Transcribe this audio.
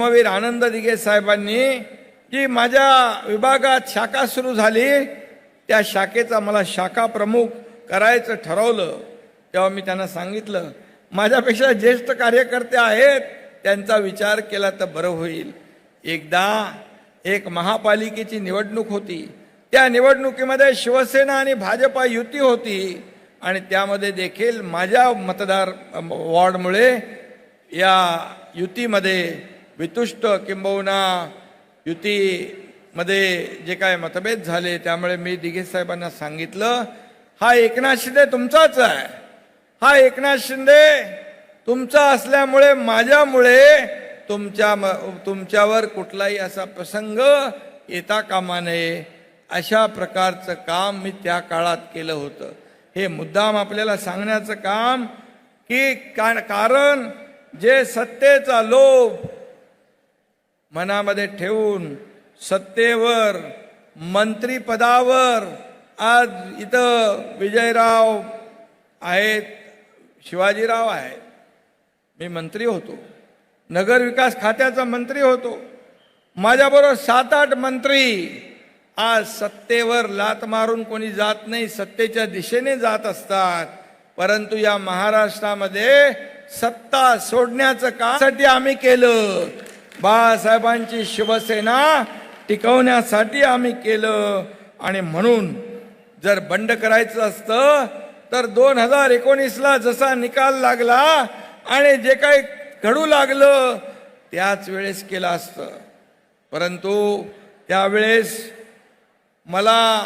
धर्मवीर आनंद दिघे साहेबांनी जी माझ्या विभागात शाखा सुरू झाली. त्या शाखेचा मला शाखा प्रमुख करायचं ठरवलं. तेव्हा मी त्यांना सांगितलं माझ्यापेक्षा ज्येष्ठ कार्यकर्ते आहेत त्यांचा विचार केला तर बरं होईल. एकदा एक महापालिकेची निवडणूक होती. त्या निवडणुकीमध्ये शिवसेना आणि भाजपा युती होती. आणि त्यामध्ये देखील माझ्या मतदार वॉर्डमुळे या युतीमध्ये वितुष्ट किंबहुना युतीमध्ये जे काय मतभेद झाले त्यामुळे मी दिघे साहेबांना सांगितलं हा एकनाथ शिंदे तुमचाच आहे. हा एकनाथ शिंदे तुमचा असल्यामुळे माझ्यामुळे तुमच्या म- तुमच्यावर कुठलाही असा प्रसंग येता कामा नये. अशा प्रकारचं काम मी त्या काळात केलं होतं. हे मुद्दाम आपल्याला सांगण्याचं काम की का- कारण जे सत्तेचा लोभ मनामध्ये ठेवून सत्तेवर मंत्रीपदावर आज इथं विजयराव आहेत शिवाजीराव आहेत. मी मंत्री होतो. नगरविकास खात्याचा मंत्री होतो. माझ्याबरोबर सात आठ मंत्री आज सत्तेवर लात मारून कोणी जात नाही सत्तेच्या दिशेने जात असतात. परंतु या महाराष्ट्रामध्ये सत्ता सोडण्याचं कासाठी आम्ही केलं. बाळासाहेबांची शिवसेना टिकवण्यासाठी आम्ही केलं. आणि म्हणून जर बंड करायचं असतं तर दोन हजार एकोणीसला जसा निकाल लागला आणि जे काही घडू लागलं त्याच वेळेस केलं असतं. परंतु त्यावेळेस मला